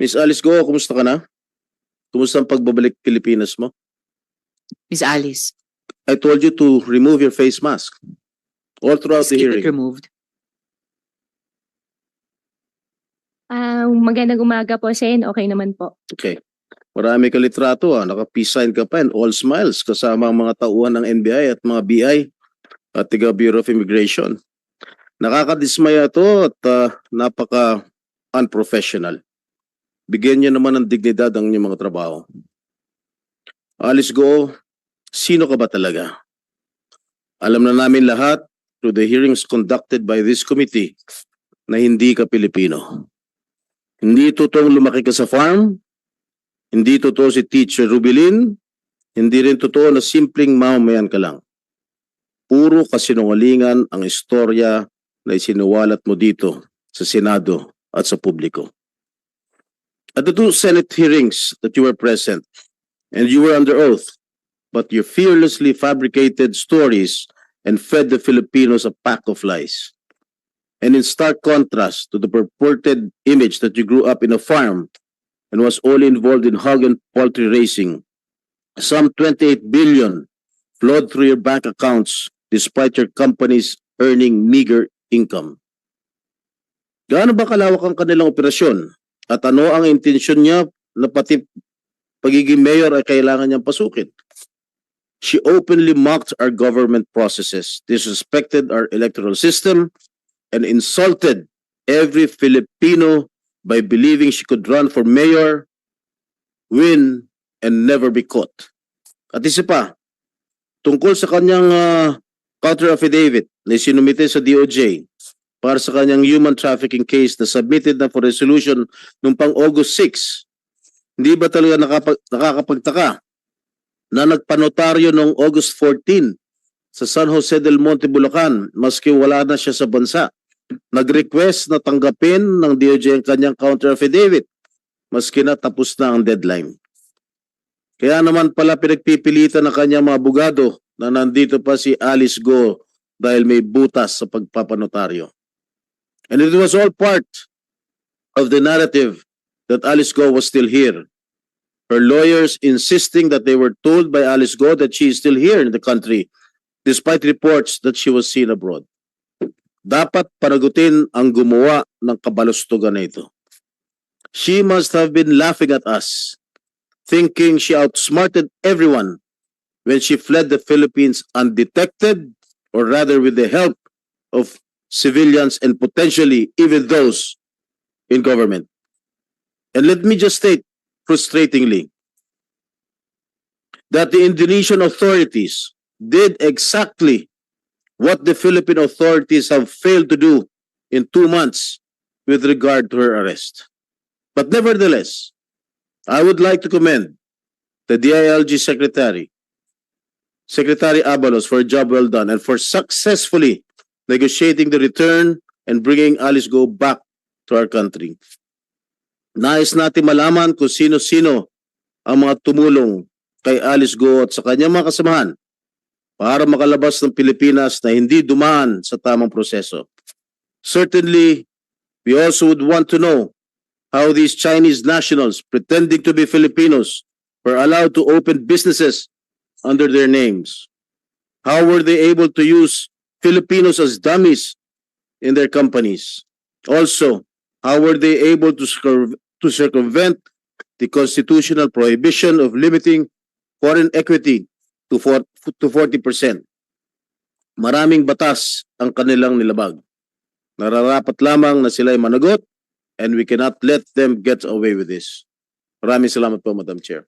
Miss Alice Go, kumusta ka na? Kumusta ang pagbabalik Pilipinas mo? Miss Alice, I told you to remove your face mask. All throughout the keep it hearing. removed. Ah, magandang umaga po, Sen. Okay naman po. Okay. Marami ka litrato ah. Naka-peace sign ka pa and all smiles kasama ang mga tauhan ng NBI at mga BI at tiga Bureau of Immigration. Nakakadismaya to at ah, napaka unprofessional. Bigyan niyo naman ng dignidad ang inyong mga trabaho. Alice Go, sino ka ba talaga? Alam na namin lahat through the hearings conducted by this committee na hindi ka Pilipino. Hindi totoong lumaki ka sa farm, hindi totoo si Teacher Rubilin, hindi rin totoo na simpleng mamamayan ka lang. Puro kasinungalingan ang istorya na isinuwalat mo dito sa Senado at sa publiko. At the two Senate hearings that you were present and you were under oath, but you fearlessly fabricated stories and fed the Filipinos a pack of lies. And in stark contrast to the purported image that you grew up in a farm and was only involved in hog and poultry raising, some 28 billion flowed through your bank accounts despite your companies earning meager income. Gaano ba kalawak ang kanilang operasyon? At ano ang intensyon niya na pati pagiging mayor ay kailangan niyang pasukin? She openly mocked our government processes, disrespected our electoral system, and insulted every Filipino by believing she could run for mayor, win, and never be caught. At isa pa, tungkol sa kanyang ah, counter affidavit na sinumite sa DOJ para sa kanyang human trafficking case na submitted na for resolution noong pang August 6, hindi ba talaga nakapag, nakakapagtaka na nagpanotaryo noong August 14 sa San Jose del Monte, Bulacan, maski wala na siya sa bansa nag-request na tanggapin ng DOJ ang kanyang counter affidavit maski na tapos na ang deadline. Kaya naman pala pinagpipilitan ng kanyang mga abogado na nandito pa si Alice Go dahil may butas sa pagpapanotaryo. And it was all part of the narrative that Alice Go was still here. Her lawyers insisting that they were told by Alice Go that she is still here in the country despite reports that she was seen abroad dapat panagutin ang gumawa ng kabalustugan na ito. She must have been laughing at us, thinking she outsmarted everyone when she fled the Philippines undetected, or rather with the help of civilians and potentially even those in government. And let me just state frustratingly that the Indonesian authorities did exactly what the Philippine authorities have failed to do in two months with regard to her arrest. But nevertheless, I would like to commend the DILG Secretary, Secretary Abalos, for a job well done and for successfully negotiating the return and bringing Alice Go back to our country. Nais natin malaman kung sino-sino ang mga tumulong kay Alice Go at sa kanyang mga kasamahan para makalabas ng Pilipinas na hindi dumaan sa tamang proseso. Certainly, we also would want to know how these Chinese nationals pretending to be Filipinos were allowed to open businesses under their names. How were they able to use Filipinos as dummies in their companies? Also, how were they able to, to circumvent the constitutional prohibition of limiting foreign equity to, four, to 40%. Maraming batas ang kanilang nilabag. Nararapat lamang na sila ay managot and we cannot let them get away with this. Maraming salamat po, Madam Chair.